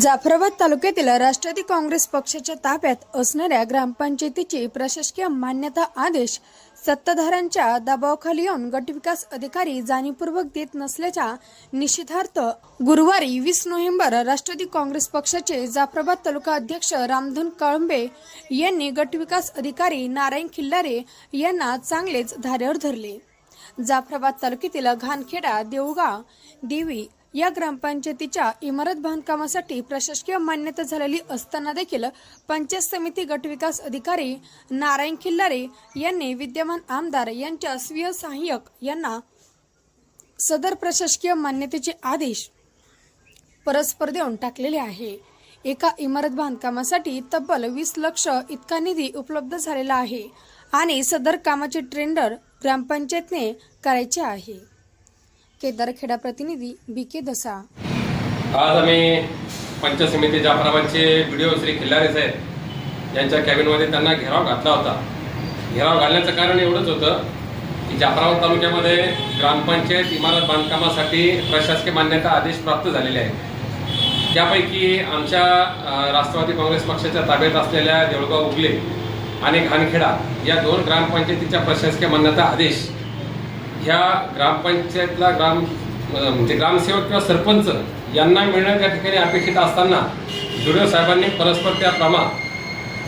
जाफराबाद तालुक्यातील राष्ट्रवादी काँग्रेस पक्षाच्या ताब्यात असणाऱ्या ग्रामपंचायतीची प्रशासकीय मान्यता आदेश सत्ताधाऱ्यांच्या दबावाखाली येऊन गटविकास अधिकारी जाणीवपूर्वक देत नसल्याच्या निषेधार्थ गुरुवारी वीस नोव्हेंबर राष्ट्रवादी काँग्रेस पक्षाचे जाफराबाद तालुका अध्यक्ष रामधन कळंबे यांनी गटविकास अधिकारी नारायण खिल्लारे यांना चांगलेच धारेवर धरले. जाफराबाद तालुक्यातील घाणखेडा देऊळगाव देवी या ग्रामपंचायतीच्या इमारत बांधकामासाठी प्रशासकीय मान्यता झालेली असताना देखील पंचायत समिती गटविकास अधिकारी नारायण खिल्लारे यांनी विद्यमान आमदार यांच्या स्वीय सहाय्यक यांना सदर प्रशासकीय मान्यतेचे आदेश परस्पर देऊन टाकलेले आहे. एका इमारत बांधकामासाठी तब्बल वीस लक्ष इतका निधी उपलब्ध झालेला आहे आणि सदर कामाचे टेंडर ग्रामपंचायतने करायचे आहे. केदारखेडा प्रतिनिधी बी के दसा. आज आम्ही पंचायत समिती जाफराबादचे व्हिडिओ श्री खिल्लारे साहेब यांच्या कॅबिनमध्ये त्यांना घेराव घातला होता. घेराव घालण्याचं कारण एवढंच होतं की जाफराबाद तालुक्यामध्ये ग्रामपंचायत इमारत बांधकामासाठी प्रशासकीय मान्यता आदेश प्राप्त झालेले आहेत. त्यापैकी आमच्या राष्ट्रवादी काँग्रेस पक्षाच्या ताब्यात असलेल्या देऊळगाव उगले आणि खानखेडा या दोन ग्रामपंचायतीच्या प्रशासकीय मान्यता आदेश ह्या ग्रामपंचायतला ग्राम म्हणजे ग्रामसेवक किंवा सरपंच यांना मिळणं त्या ठिकाणी अपेक्षित असताना जुडिओ साहेबांनी परस्पर त्या प्रमा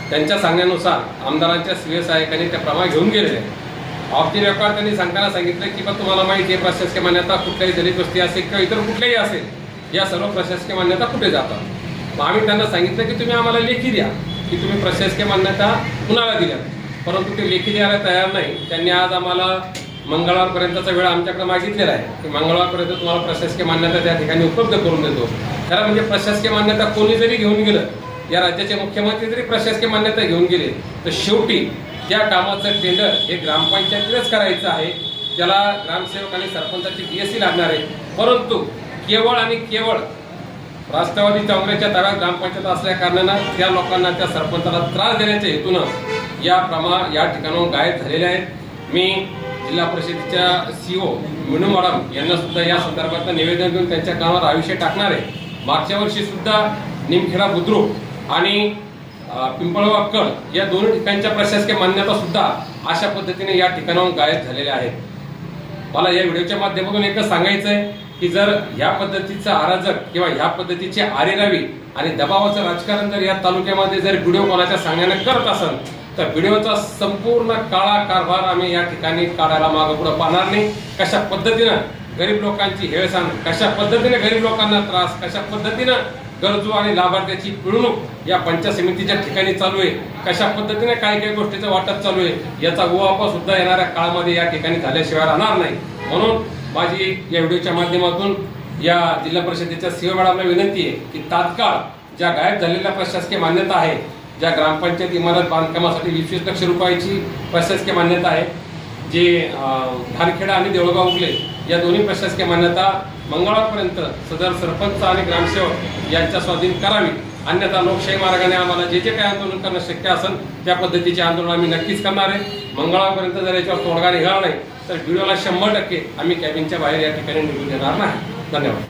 त्यांच्या सांगण्यानुसार आमदारांच्या स्वीय सहाय्यकांनी त्या प्रमा घेऊन गेलेले. ऑफ दी रेकॉर्ड त्यांनी सांगताना सांगितलं की बा तुम्हाला माहिती आहे प्रशासकीय मान्यता कुठल्याही दलित वस्ती असेल किंवा इतर कुठल्याही असेल या सर्व प्रशासकीय मान्यता कुठे जातात? मग आम्ही त्यांना सांगितलं की तुम्ही आम्हाला लेखी द्या की तुम्ही प्रशासकीय मान्यता कुणाला दिल्या परंतु ते लेखी द्यायला तयार नाही. त्यांनी आज आम्हाला मंगळवारपर्यंतचा वेळ आमच्याकडे मागितलेला आहे. की मंगळवारपर्यंत तुम्हाला प्रशासकीय मान्यता त्या ठिकाणी उपलब्ध करून देतो. खरं म्हणजे प्रशासकीय मान्यता कोणी जरी घेऊन गेलं या राज्याचे मुख्यमंत्री जरी प्रशासकीय मान्यता घेऊन गेले तर शेवटी त्या कामाचं टेंडर हे ग्रामपंचायतीलाच करायचं आहे. त्याला ग्रामसेवक आणि सरपंचाची बी एस सी लागणार आहे. परंतु केवळ आणि केवळ राष्ट्रवादी काँग्रेसच्या ताब्यात ग्रामपंचायत असल्या कारणानं त्या लोकांना त्या सरपंचाला त्रास देण्याच्या हेतूनं या प्रमा या ठिकाणाहून गायब झालेल्या आहेत. मी जिल्हा परिषदेच्या सीओ मिनू मॅडम यांना सुद्धा या संदर्भात निवेदन देऊन त्यांच्या कामावर आयुष्य टाकणार आहे. मागच्या वर्षी सुद्धा निमखेडा बुद्रुक आणि अ, या दोन्ही ठिकाणच्या प्रशासकीय मान्यता सुद्धा अशा पद्धतीने या ठिकाणाहून गायब झालेल्या आहेत. मला या व्हिडिओच्या माध्यमातून एकच सांगायचं आहे की जर ह्या पद्धतीचा अराजक किंवा ह्या पद्धतीचे आरेरावी आणि दबावाचं राजकारण जर या तालुक्यामध्ये जर व्हिडिओ कॉलाच्या सांगण्यानं करत असेल तर व्हिडिओचा संपूर्ण काळा कारभार आम्ही या ठिकाणी काढायला मागं पुढं पाहणार नाही. कशा पद्धतीनं गरीब लोकांची हेळसांड कशा पद्धतीने गरीब लोकांना त्रास कशा पद्धतीनं गरजू आणि लाभार्थ्याची पिळवणूक या पंचायत समितीच्या ठिकाणी चालू आहे कशा पद्धतीने काही काही गोष्टीचं वाटप चालू आहे याचा उवापा सुद्धा येणाऱ्या काळामध्ये या ठिकाणी झाल्याशिवाय राहणार नाही. म्हणून माझी या व्हिडिओच्या माध्यमातून या जिल्हा परिषदेच्या सीओ मॅडमला विनंती आहे की तात्काळ ज्या गायब झालेल्या प्रशासकीय मान्यता आहे ज्या ग्रामपंचायत इमारत बांधकामासाठी वीस वीस लक्ष रुपयाची प्रशासकीय मान्यता आहे जे धारखेडा आणि देवळगाव उगले या दोन्ही प्रशासकीय मान्यता मंगळवारपर्यंत सदर सरपंच आणि ग्रामसेवक यांच्या स्वाधीन करावी. अन्यथा लोकशाही मार्गाने आम्हाला जे जे काही आंदोलन करणं शक्य असेल त्या पद्धतीचे आंदोलन आम्ही नक्कीच करणार आहे. मंगळवारपर्यंत जर याच्यावर तोडगा निघाला नाही तर व्हिडिओला शंभर टक्के आम्ही कॅबिनच्या बाहेर या ठिकाणी निघून देणार नाही. धन्यवाद.